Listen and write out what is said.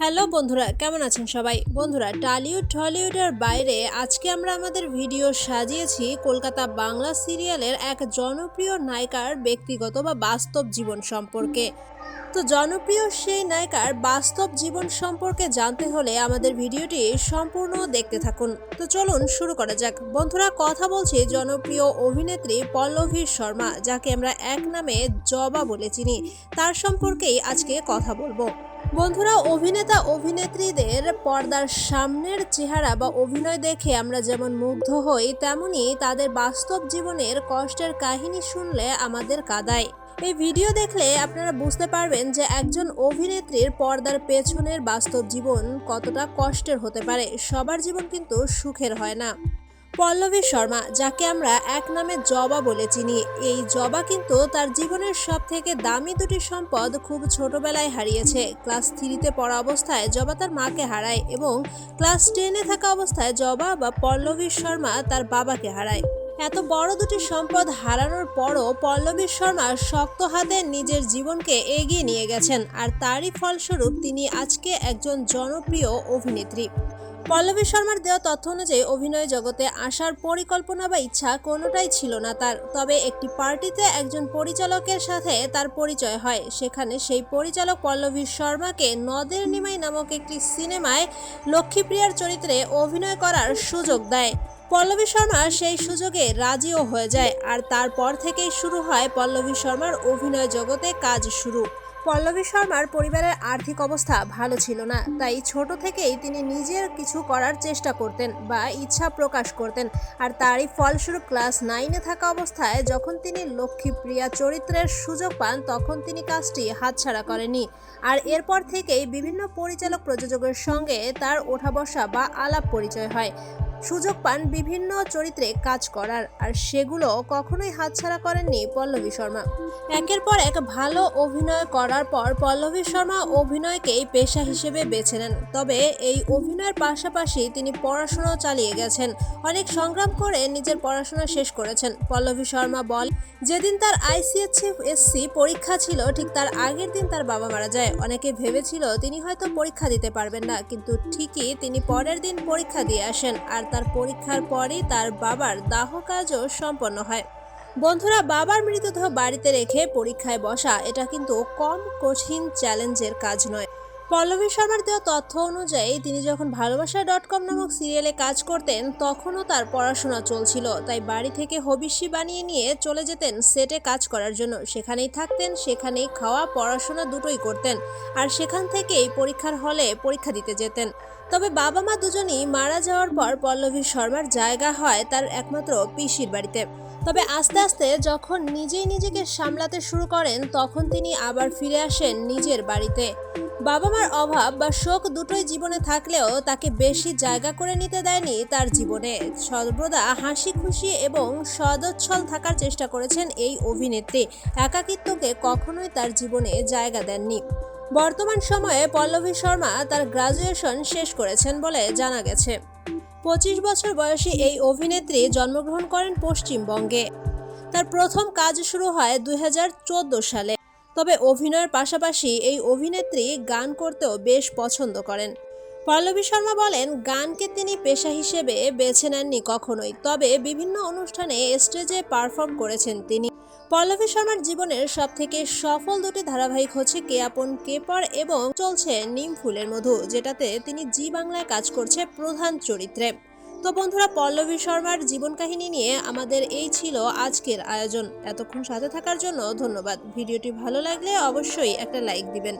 Hello বন্ধুরা, কেমন আছেন সবাই? বন্ধুরা, টালিউড টলিউডের বাইরে আজকে আমরা আমাদের ভিডিও সাজিয়েছি কলকাতা বাংলা সিরিয়ালের এক জনপ্রিয় নায়িকার ব্যক্তিগত বা বাস্তব জীবন সম্পর্কে। তো জনপ্রিয় সেই নায়িকার বাস্তব জীবন সম্পর্কে জানতে হলে আমাদের ভিডিওটি সম্পূর্ণ দেখতে থাকুন। তো চলুন শুরু করা যাক। বন্ধুরা, কথা বলছি জনপ্রিয় অভিনেত্রী পল্লভী শর্মা, যাকে আমরা এক নামে জবা বলে চিনি। তার সম্পর্কেই আজকে কথা বলব। বন্ধুরা, অভিনেতা, অভিনেত্রীদের পর্দার সামনের চেহারা বা অভিনয় দেখে আমরা যেমন মুগ্ধ হই, তেমনি তাদের বাস্তব জীবনের কষ্টের কাহিনী শুনলে আমাদের কাদায়। এই ভিডিও দেখলে আপনারা বুঝতে পারবেন যে একজন অভিনেত্রীর পর্দার পেছনের বাস্তব জীবন কতটা কষ্টের হতে পারে। সবার জীবন কিন্তু সুখের হয় না। পল্লবী শর্মা, যাকে আমরা এক নামে জবা বলে চিনি। এই জবা কিন্তু তার জীবনের সব থেকে দামি দুটি সম্পদ খুব ছোটবেলায় হারিয়েছে। ক্লাস থ্রিতে পড়া অবস্থায় জবা তার মাকে হারায় এবং ক্লাস টেনে থাকা অবস্থায় জবা বা পল্লবী শর্মা তার বাবাকে হারায়। এত বড় দুটি সম্পদ হারানোর পরও পল্লবী শর্মা শক্ত হাতে নিজের জীবনকে এগিয়ে নিয়ে গেছেন। আর তারই ফলস্বরূপ তিনি আজকে একজন জনপ্রিয় অভিনেত্রী। পল্লবী শর্মার দেওয়া তথ্য অনুযায়ী অভিনয় জগতে আসার পরিকল্পনা বা ইচ্ছা কোনোটাই ছিল না তার। তবে একটি পার্টিতে একজন পরিচালকের সাথে তার পরিচয় হয়। সেখানে সেই পরিচালক পল্লবী শর্মাকে নদের নিমাই নামক একটি সিনেমায় লক্ষ্মীপ্রিয়ার চরিত্রে অভিনয় করার সুযোগ দেয়। পল্লবী শর্মা সেই সুযোগে রাজিও হয়ে যায়। আর তারপর থেকেই শুরু হয় পল্লবী শর্মার অভিনয় জগতে কাজ শুরু। পল্লবী শর্মার পরিবারের আর্থিক অবস্থা ভালো ছিল না, তাই ছোট থেকেই তিনি নিজের কিছু করার চেষ্টা করতেন বা ইচ্ছা প্রকাশ করতেন। আর তারই ফলস্বরূপ ক্লাস নাইনে থাকা অবস্থায় যখন তিনি লক্ষ্মীপ্রিয়া চরিত্রের সুযোগ পান, তখন তিনি কাজটি হাতছাড়া করেনি আর এরপর থেকেই বিভিন্ন পরিচালক প্রযোজকের সঙ্গে তার ওঠা বসা বা আলাপ পরিচয় হয়। সুযোগ পান বিভিন্ন চরিত্রে কাজ করার, আর সেগুলো কখনোই হাতছাড়া করেননি পল্লবী শর্মা। একের পর এক ভালো অভিনয় করার পর পল্লবী শর্মা অভিনয়কেই পেশা হিসেবে বেছে নেন। তবে এই অভিনয়ের পাশাপাশি তিনি পড়াশোনাও চালিয়ে গেছেন। অনেক সংগ্রাম করে নিজের পড়াশোনা শেষ করেছেন। পল্লবী শর্মা বল, যেদিন তার আইসিএসসি এসসি পরীক্ষা ছিল, ঠিক তার আগের দিন তার বাবা মারা যায়। অনেকে ভেবেছিল তিনি হয়তো পরীক্ষা দিতে পারবেন না, কিন্তু ঠিকই তিনি পরের দিন পরীক্ষা দিয়ে আসেন, আর তার পরীক্ষার পরই তার বাবার দাহ কাজও সম্পন্ন হয়। বন্ধুরা, বাবার মৃতদেহ বাড়িতে রেখে পরীক্ষায় বসা, এটা কিন্তু কম কঠিন চ্যালেঞ্জের কাজ নয়। পল্লবী শর্মার দেওয়া তথ্য অনুযায়ী, তিনি যখন ভালোবাসা ডট কম নামক সিরিয়ালে কাজ করতেন, তখনও তার পড়াশোনা চলছিল। তাই বাড়ি থেকে হবিষ্যি বানিয়ে নিয়ে চলে যেতেন সেটে কাজ করার জন্য। সেখানেই থাকতেন, সেখানেই খাওয়া, পড়াশোনা দুটোই করতেন আর সেখান থেকেই পরীক্ষার হলে পরীক্ষা দিতে যেতেন। তবে বাবা মা দুজনই মারা যাওয়ার পর পল্লবী শর্মার জায়গা হয় তার একমাত্র পিসির বাড়িতে। তবে আস্তে আস্তে যখন নিজেই নিজেকে সামলাতে শুরু করেন, তখন তিনি আবার ফিরে আসেন নিজের বাড়িতে। বাবা মার অভাব বা শোক দুটোই জীবনে থাকলেও তাকে বেশি জায়গা করে নিতে দেয়নি তার জীবনে। সর্বদা হাসি খুশি এবং সদচ্ছল থাকার চেষ্টা করেছেন এই অভিনেত্রী। একাকিত্বকে কখনোই তার জীবনে জায়গা দেননি। বর্তমান সময়ে পল্লবী শর্মা তার গ্রাজুয়েশন শেষ করেছেন বলে জানা গেছে। পঁচিশ বছর বয়সী এই অভিনেত্রী জন্মগ্রহণ করেন পশ্চিমবঙ্গে। তার প্রথম কাজ শুরু হয় দুই হাজার চোদ্দ সালে। তবে অভিনয়ের পাশাপাশি এই অভিনেত্রী গান করতেও বেশ পছন্দ করেন। পল্লবী শর্মা বলেন, গানকে তিনি পেশা হিসেবে বেছে নেননি কখনোই, তবে বিভিন্ন অনুষ্ঠানে স্টেজে পারফর্ম করেছেন তিনি। পল্লবী শর্মার জীবনের সব থেকে সফল দুটি ধারাবাহিক হচ্ছে কে আপন কে পর এবং চলছে নিম ফুলের মধু, যেটাতে তিনি জি বাংলায় কাজ করছে প্রধান চরিত্রে। তো বন্ধুরা পল্লবী শর্মার জীবন কাহিনী নিয়ে আমাদের এই ছিল আজকের আয়োজন। এতক্ষণ সাথে থাকার জন্য ধন্যবাদ। ভিডিওটি ভালো লাগলে অবশ্যই একটা লাইক দিবেন।